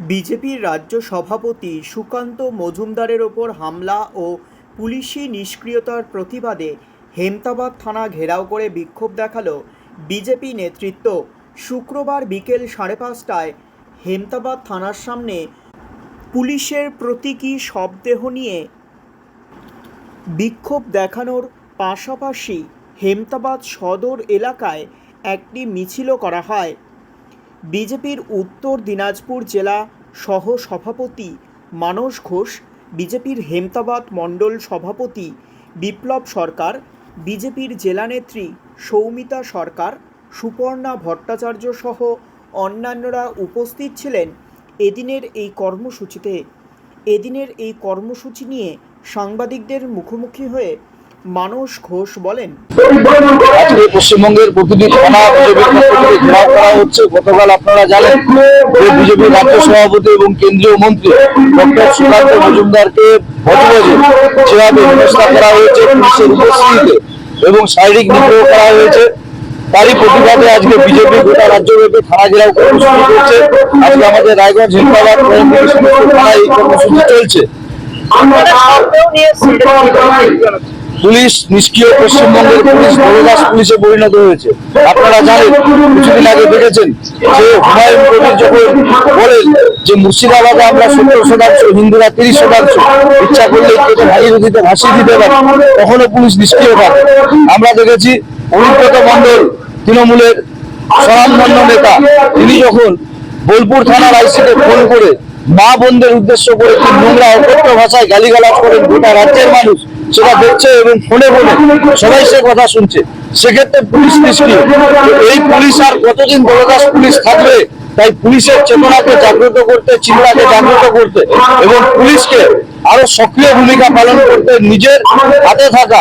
বিজেপির রাজ্য সভাপতি সুকান্ত মজুমদারের ওপর হামলা ও পুলিশি নিষ্ক্রিয়তার প্রতিবাদে হেমতাবাদ থানা ঘেরাও করে বিক্ষোভ দেখাল বিজেপি নেতৃত্ব। শুক্রবার বিকেল সাড়ে পাঁচটায় হেমতাবাদ থানার সামনে পুলিশের প্রতীকী শবদেহ নিয়ে বিক্ষোভ দেখানোর পাশাপাশি হেমতাবাদ সদর এলাকায় একটি মিছিলও করা হয়। বিজেপির উত্তর দিনাজপুর জেলা সহ সভাপতি মানস ঘোষ, বিজেপির হেমতাবাদ মণ্ডল সভাপতি বিপ্লব সরকার, বিজেপির জেলানেত্রী সৌমিতা সরকার, সুপর্ণা ভট্টাচার্য সহ অন্যান্যরা উপস্থিত ছিলেন এদিনের এই কর্মসূচিতে। এদিনের এই কর্মসূচি নিয়ে সাংবাদিকদের মুখোমুখি হয়ে মানস ঘোষ বলেন পশ্চিমবঙ্গের প্রতিটি থানা বিজেপির পক্ষ থেকে ঘেরাও করা হচ্ছে। গতকাল আপনারা জানেন যে বিজেপির রাজ্য সভাপতি এবং কেন্দ্রীয় মন্ত্রী ডক্টর সুকান্ত মজুমদারকে ভজভজে যেভাবে হেনস্থা করা হয়েছে পুলিশের উপস্থিতিতে এবং শারীরিক নিগ্রহ করা হয়েছে তারই প্রতিবাদে আজকে বিজেপি গোটা রাজ্যব্যাপী থানা ঘেরাও কর্মসূচি করছে আজকে আমাদের রায়গঞ্জ সমস্ত থানায় এই কর্মসূচি চলছে। পুলিশ নিষ্ক্রিয় পশ্চিমবঙ্গের পুলিশ দলদাস পুলিশে পরিণত হয়েছে। আপনারা জানেন, কিছুদিন আগে দেখেছেন যে হুমায়ুন কবির যখন বলেন যে মুর্শিদাবাদে আমরা সত্তর শতাংশ, হিন্দুরা তিরিশ শতাংশ, ইচ্ছা করলে কেটে ভাই নদীতে ভাসিয়ে দিতে পারে, তখনও পুলিশ নিষ্ক্রিয় থাকে আমরা দেখেছি অনুব্রত মন্ডল তৃণমূলের স্বনামধন্য নেতা, তিনি যখন বোলপুর থানার আইসিকে ফোন করে মা বোনদের উদ্দেশ্য করে নোংরা অকথ্য ভাষায় গালিগালাজ করেন গোটা রাজ্যের মানুষ সেটা দেখছে এবং ফোনে ফোনে সবাই সে কথা শুনছে। সেক্ষেত্রে পুলিশ নিষ্ক্রিয় এই পুলিশ আর কতদিন দলদাস পুলিশ থাকবে? তাই পুলিশের চেতনাকে জাগ্রত করতে, চিন্তাকে জাগ্রত করতে এবং পুলিশকে আরও সক্রিয় ভূমিকা পালন করতে নিজের হাতে থাকা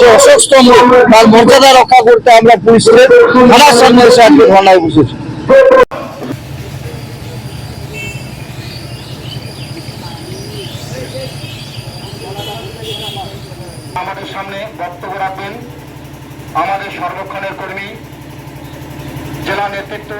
যে অশোক স্তম্ভ তার মর্যাদা রক্ষা করতে আমরা পুলিশকে থানার সামনে এসে আজকে ধর্নায় বসেছি। আমাদের সামনে বক্তব্য রাখবেন। আমাদের সর্বক্ষণের কর্মী জেলা নেতৃত্ব